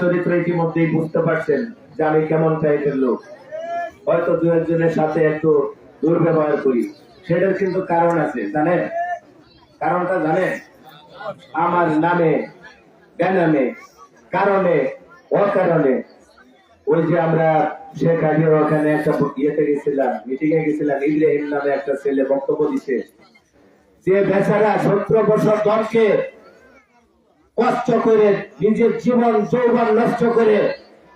চরিত্র ইতিমধ্যেই বুঝতে পারছেন যে আমি কেমন টাইপের লোক। হয়তো দু একজনের সাথে একটু দুর্ব্যবহার করি। সেটার কিন্তু কারণ আছে, জানেন? কারণটা জানেন? আমার নামে, বেনামে, কারণে, অকারণে। ওই যে আমরা শেখ হাজির ওখানে একটা ইয়েতে গেছিলাম মিটিং এ গেছিলাম, ইব্রাহিম নামে একটা ছেলে বক্তব্য দিছে। যে বেচারা সতেরো বছর দলকে কষ্ট করে নিজের জীবন, যৌবন নষ্ট করে,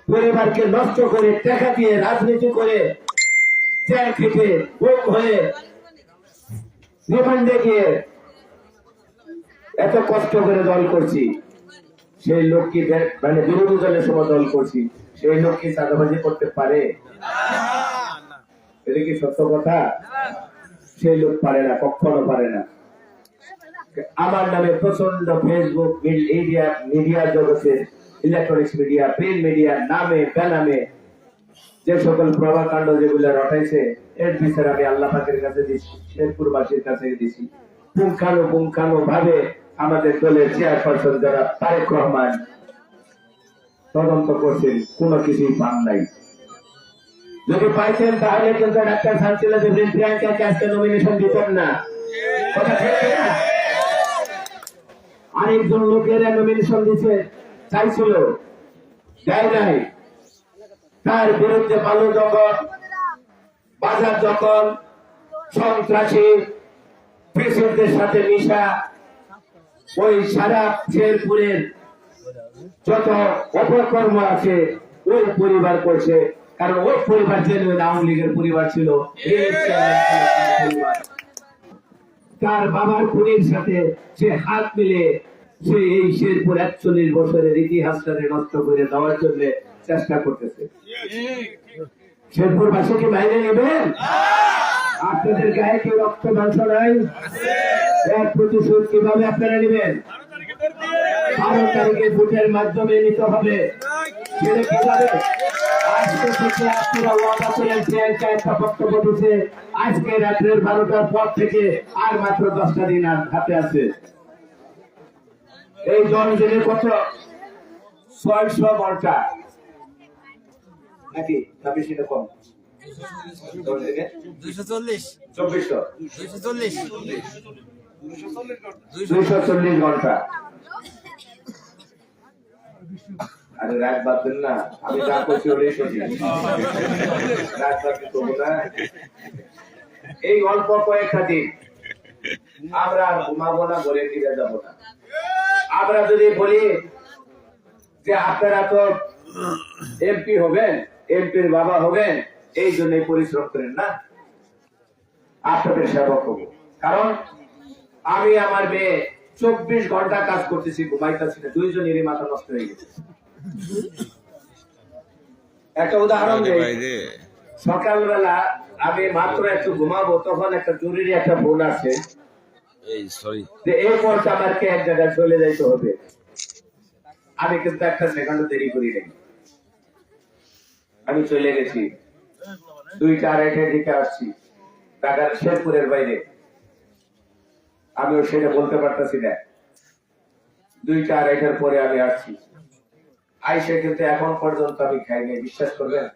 পরিবারকে নষ্ট করে, টাকা দিয়ে রাজনীতি করে হয়ে রিমান্ডে গিয়ে এত কষ্ট করে দল করছি। সেই লোক কি মানে বিরোধী দলের সময় দল করছি। সেই লোক কি চাঁদাবাজি করতে পারে? এটা কি সত্য কথা? সেই লোক পারে না, কখনো পারে না। আমার নামে প্রচণ্ড ফেসবুক মিডিয়া মিডিয়া জগতের ইলেকট্রনিক্স মিডিয়া প্রিন্ট মিডিয়া নামে, বেনামে, যে সকল প্রভাকাণ্ড যেগুলো রটাইছে, এর বিচার আমি আল্লাহ পাকের কাছে দিচ্ছি, শেরপুরবাসীর কাছে দিছি পুঙ্খানু পুঙ্খানু ভাবে আমাদের দলের চেয়ারপারসন যারা, তারেক রহমান, তদন্ত করছেন, কোনো কিছুই পান নাই। যদি পাইতেন তাহলে কিন্তু ডাক্তার শান্তিলা প্রিয়াঙ্কাকে আজকে নমিনেশন দিতেন না। কথা ঠিক না আরেকজন লোকেরা নমিনেশন দিছে চাইছিল। দেয় নাই। তার বিরুদ্ধে বালু দখল বাজার দখল সন্ত্রাসী পেশেন্টদের সাথে মিশা, ওই সারা শেরপুরের যত অপকর্ম আছে, ওই পরিবার করছে। কারণ ওই পরিবার যে আওয়ামী লীগের পরিবার ছিল। ছিল তার বাবার খুনির সাথে সে হাত মিলে সে এই শেরপুর একচল্লিশ বছরের ইতিহাসটাকে নষ্ট করে দেওয়ার জন্য চেষ্টা করতেছে। শেরপুর বাসীকে বাইরে নেবেন? আপনাদের গায়ে কি রক্ত মাংস নাই? এর প্রতিশোধ কীভাবে আপনারা নেবেন? বারো তারিখে ভোটের মাধ্যমে নিতে হবে। সেটা কীভাবে আজকে থেকে আপনারা ওয়াদা করেন একটা বক্তব্য দিচ্ছে আজকে রাত্রের বারোটার পর থেকে আর মাত্র দশটা দিন আর হাতে আছে এই দশ কত ছয়শো ঘণ্টা নাকি না বেশি না কম দুইশো চল্লিশ চব্বিশশো দুইশো চল্লিশ দুইশো চল্লিশ ঘণ্টা। আরে রাত বাদ না, আমি যা করছি ওটাই সত্যি রাত বাদ করব না। এই অল্প কয়েকটা দিন, আমরা ঘুমাবো না, ঘরে ফিরে যাব না। আমরা যদি বলি যে আপনারা তো এমপি হবেন এমপির বাবা হবেন, এই জন্য পরিশ্রম করেন না। আপনাদের সেবক হব কারণ আমি আমার মেয়ে চব্বিশ ঘণ্টা কাজ করতেছি, ঘুমাইতেছি না। দুইজনেরই মাথা নষ্ট হয়ে গেছে। একটা উদাহরণ সকালবেলা আমি মাত্র একটু ঘুমাবো তখন একটা জরুরি একটা ফোন এই সরি যে আমাকে এক জায়গায় চলে যাইতে হবে। আমি কিন্তু একটা সেকেন্ড দেরি করি নাই। আমি চলে গেছি। দুইটা আড়াইটার দিকে আসছি। ঢাকার শেরপুরের বাইরে। আমিও সেটা বলতে পারতেছি না। দুইটা আড়াইটার পরে আমি আসছি। আইসে কিন্তু এখন পর্যন্ত আমি খাইনি বিশ্বাস করবেন?